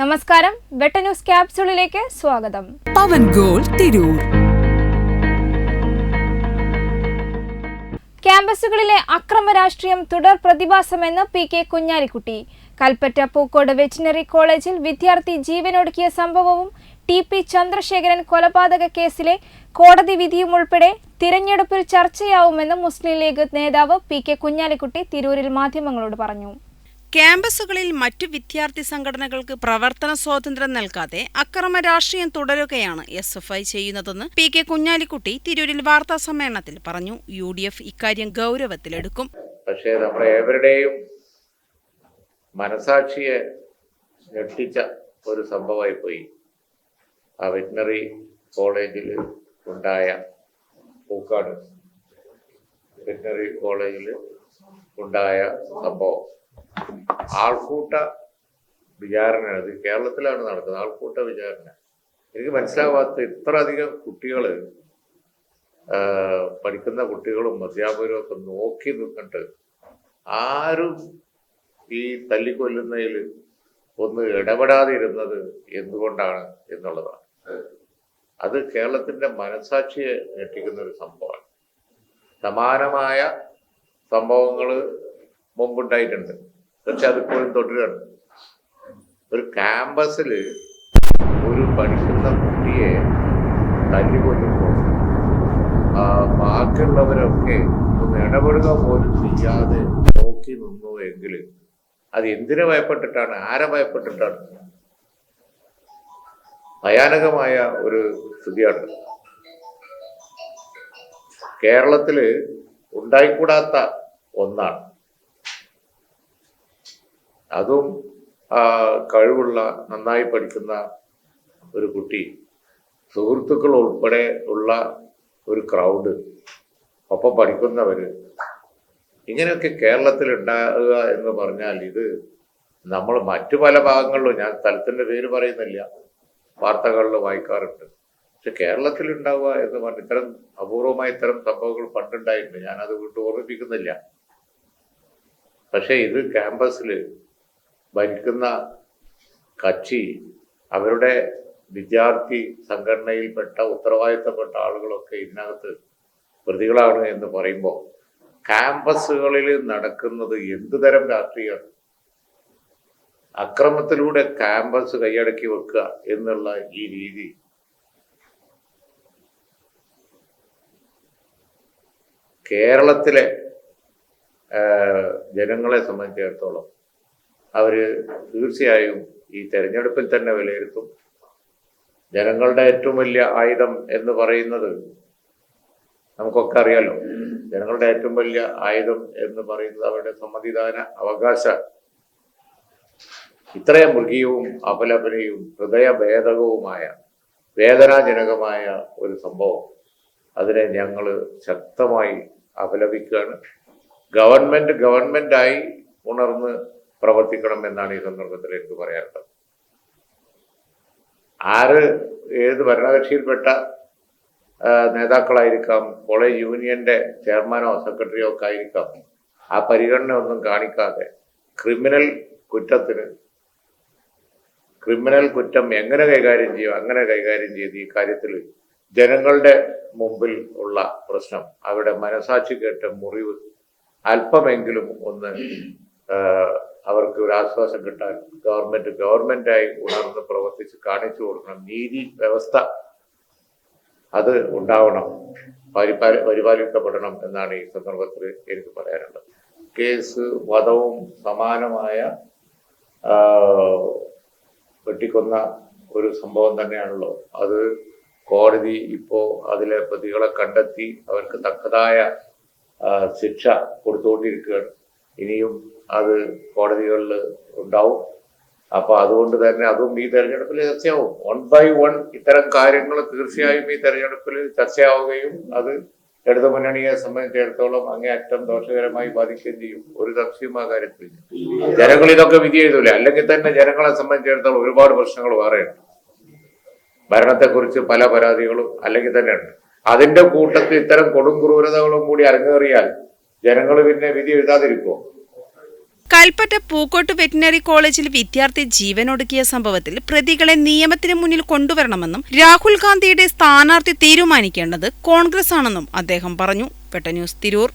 നമസ്കാരം. വെട്ട ന്യൂസ് ക്യാപ്സ്യൂളിലേക്ക് സ്വാഗതം. പവൻ ഗോൾ തിരൂർ. ക്യാമ്പസുകളിലെ അക്രമ രാഷ്ട്രീയം തുടർ പ്രതിഭാസമെന്ന് P K Kunhalikutty. Kalpetta Pookode veterinary കോളേജിൽ വിദ്യാർത്ഥി ജീവനൊടുക്കിയ സംഭവവും ടി പി ചന്ദ്രശേഖരൻ കൊലപാതക കേസിലെ കോടതി വിധിയും ഉൾപ്പെടെ തിരഞ്ഞെടുപ്പിൽ ചർച്ചയാവുമെന്ന് മുസ്ലിം ലീഗ് നേതാവ് പി കെ കുഞ്ഞാലിക്കുട്ടി തിരൂരിൽ മാധ്യമങ്ങളോട് പറഞ്ഞു. ക്യാമ്പസുകളിൽ മറ്റു വിദ്യാർത്ഥി സംഘടനകൾക്ക് പ്രവർത്തന സ്വാതന്ത്ര്യം നൽകാതെ അക്രമ രാഷ്ട്രീയം തുടരുകയാണ് എസ് എഫ് ഐ ചെയ്യുന്നതെന്ന് പി കെ കുഞ്ഞാലിക്കുട്ടി തിരൂരിൽ വാർത്താ സമ്മേളനത്തിൽ പറഞ്ഞു. യു ഡി എഫ് ഇക്കാര്യം ഗൗരവത്തിലെടുക്കും. പക്ഷേ നമ്മുടെ ഏവരുടെയും മനസാക്ഷിയെ ഞെട്ടിച്ച ഒരു സംഭവമായി പോയി ആ വെറ്റിനറി കോളേജിൽ ഉണ്ടായ പൂക്കാട് വെറ്റിനറി കോളേജിൽ ഉണ്ടായ സംഭവം. ആൾക്കൂട്ട വിചാരണ ഇത് കേരളത്തിലാണ് നടക്കുന്നത്. ആൾക്കൂട്ട വിചാരണ എനിക്ക് മനസ്സിലാവാത്ത ഇത്ര അധികം കുട്ടികൾ പഠിക്കുന്ന കുട്ടികളും അധ്യാപകരും ഒക്കെ നോക്കി നിന്നിട്ട് ആരും ഈ തല്ലിക്കൊല്ലുന്നതിൽ ഒന്ന് ഇടപെടാതിരുന്നത് എന്തുകൊണ്ടാണ് എന്നുള്ളതാണ്. അത് കേരളത്തിന്റെ മനസാക്ഷിയെ ഞെട്ടിക്കുന്ന ഒരു സംഭവമാണ്. സമാനമായ സംഭവങ്ങൾ മുമ്പുണ്ടായിട്ടുണ്ട്. പക്ഷെ അതിപ്പോഴും തുടരുകയാണ് ഒരു ക്യാമ്പസിൽ ഒരു പഠിക്കുന്ന കുട്ടിയെ തല്ലിക്കൊല്ലുമ്പോൾ ബാക്കിയുള്ളവരൊക്കെ ഒന്ന് ഇടപെടുക പോലും ചെയ്യാതെ നോക്കി നിന്നു എങ്കിൽ അത് എന്തിനെ ഭയപ്പെട്ടിട്ടാണ്? ആരെ ഭയപ്പെട്ടിട്ടാണ്? ഭയാനകമായ ഒരു സ്ഥിതിയാണ്. കേരളത്തിൽ ഉണ്ടായിക്കൂടാത്ത ഒന്നാണ്. അതും ആ, കഴിവുള്ള നന്നായി പഠിക്കുന്ന ഒരു കുട്ടി സുഹൃത്തുക്കൾ ഉൾപ്പെടെ ഉള്ള ഒരു ക്രൗഡ് ഒപ്പം പഠിക്കുന്നവര് ഇങ്ങനെയൊക്കെ കേരളത്തിൽ ഉണ്ടാകുക എന്ന് പറഞ്ഞാൽ ഇത് നമ്മൾ മറ്റു പല ഭാഗങ്ങളിലും ഞാൻ സ്ഥലത്തിന്റെ പേര് പറയുന്നില്ല. വാർത്തകളിൽ വായിക്കാറുണ്ട്. പക്ഷെ കേരളത്തിൽ ഉണ്ടാവുക എന്ന് പറഞ്ഞ ഇത്തരം അപൂർവമായ ഇത്തരം സംഭവങ്ങൾ പണ്ടുണ്ടായിട്ടുണ്ട്. ഞാനത് വീണ്ടും ഓർമ്മിപ്പിക്കുന്നില്ല. പക്ഷെ ഇത് ക്യാമ്പസിൽ ഭരിക്കുന്ന കക്ഷി അവരുടെ വിദ്യാർത്ഥി സംഘടനയിൽപ്പെട്ട ഉത്തരവാദിത്തപ്പെട്ട ആളുകളൊക്കെ ഇതിനകത്ത് പ്രതികളാണ് എന്ന് പറയുമ്പോൾ ക്യാമ്പസുകളിൽ നടക്കുന്നത് എന്തുതരം രാഷ്ട്രീയമാണ്? അക്രമത്തിലൂടെ ക്യാമ്പസ് കൈയടക്കി വെക്കുക എന്നുള്ള ഈ രീതി. കേരളത്തിലെ ജനങ്ങളെ സംബന്ധിച്ചിടത്തോളം അവർ തീർച്ചയായും ഈ തെരഞ്ഞെടുപ്പിൽ തന്നെ വിലയിരുത്തും. ജനങ്ങളുടെ ഏറ്റവും വലിയ ആയുധം എന്ന് പറയുന്നത് നമുക്കൊക്കെ അറിയാലോ ജനങ്ങളുടെ ഏറ്റവും വലിയ ആയുധം എന്ന് പറയുന്നത് അവരുടെ സമ്മതിദാന അവകാശ ഇത്രയും മൃഗീയവും അപലപനയും ഹൃദയഭേദകവുമായ വേദനാജനകമായ ഒരു സംഭവം. അതിനെ ഞങ്ങൾ ശക്തമായി അപലപിക്കുകയാണ്. ഗവൺമെന്റ് ഗവൺമെന്റായി ഉണർന്ന് പ്രവർത്തിക്കണം എന്നാണ് ഈ സന്ദർഭത്തിൽ എനിക്ക് പറയാനുള്ളത്. ആര് ഏത് ഭരണകക്ഷിയിൽപ്പെട്ട നേതാക്കളായിരിക്കാം കോളേജ് യൂണിയന്റെ ചെയർമാനോ സെക്രട്ടറിയോ ഒക്കെ ആയിരിക്കാം ആ പരിഗണന ഒന്നും കാണിക്കാതെ ക്രിമിനൽ കുറ്റത്തിന് ക്രിമിനൽ കുറ്റം എങ്ങനെ കൈകാര്യം ചെയ്യും അങ്ങനെ കൈകാര്യം ചെയ്ത് ഈ കാര്യത്തിൽ ജനങ്ങളുടെ മുമ്പിൽ ഉള്ള പ്രശ്നം അവരുടെ മനസാക്ഷി കേട്ട മുറിവ് അല്പമെങ്കിലും ഒന്ന് അവർക്ക് ഒരു ആശ്വാസം കിട്ടാൻ ഗവൺമെന്റ് ഗവൺമെന്റായി ഉണർന്ന് പ്രവർത്തിച്ച് കാണിച്ചു കൊടുക്കണം. നീതി വ്യവസ്ഥ അത് ഉണ്ടാവണം. പരിപാല പരിപാലിക്കപ്പെടണം എന്നാണ് ഈ സന്ദർഭത്തിൽ എനിക്ക് പറയാനുള്ളത്. കേസ് വധവും സമാനമായ വെട്ടിക്കൊന്ന ഒരു സംഭവം തന്നെയാണല്ലോ. അത് കോടതി ഇപ്പോ അതിലെ പ്രതികളെ കണ്ടെത്തി അവർക്ക് തക്കതായ ശിക്ഷ കൊടുത്തുകൊണ്ടിരിക്കുകയാണ്. ഇനിയും അത് കോടതികളിൽ ഉണ്ടാവും. അപ്പൊ അതുകൊണ്ട് തന്നെ അതും ഈ തെരഞ്ഞെടുപ്പിൽ ചർച്ചയാവും. വൺ ബൈ വൺ ഇത്തരം കാര്യങ്ങൾ തീർച്ചയായും ഈ തെരഞ്ഞെടുപ്പിൽ ചർച്ചയാവുകയും അത് ഇടതു മുന്നണിയെ സംബന്ധിച്ചിടത്തോളം അങ്ങേയറ്റം ദോഷകരമായി ബാധിക്കുകയും ചെയ്യും. ഒരു സംശയവും ആ കാര്യത്തിൽ ജനങ്ങൾ ഇതൊക്കെ വിധി എഴുതൂല. അല്ലെങ്കിൽ തന്നെ ജനങ്ങളെ സംബന്ധിച്ചിടത്തോളം ഒരുപാട് പ്രശ്നങ്ങൾ വേറെയുണ്ട് ഭരണത്തെക്കുറിച്ച് പല പരാതികളും അല്ലെങ്കിൽ തന്നെ ഉണ്ട്. അതിന്റെ കൂട്ടത്തിൽ ഇത്തരം കൊടും ക്രൂരതകളും കൂടി അരങ്ങേറിയാൽ ജനങ്ങൾ പിന്നെ വിധി എഴുതാതിരിക്കുമോ കൽപ്പറ്റ പൂക്കോട്ട് വെറ്റിനറി കോളേജിൽ വിദ്യാർത്ഥി ജീവനൊടുക്കിയ സംഭവത്തിൽ പ്രതികളെ നിയമത്തിന് മുന്നിൽ കൊണ്ടുവരണമെന്നും രാഹുൽ ഗാന്ധിയുടെ സ്ഥാനാർത്ഥി തീരുമാനിക്കേണ്ടത് കോൺഗ്രസ് ആണെന്നും അദ്ദേഹം പറഞ്ഞു. പെട്ട ന്യൂസ് തിരൂർ.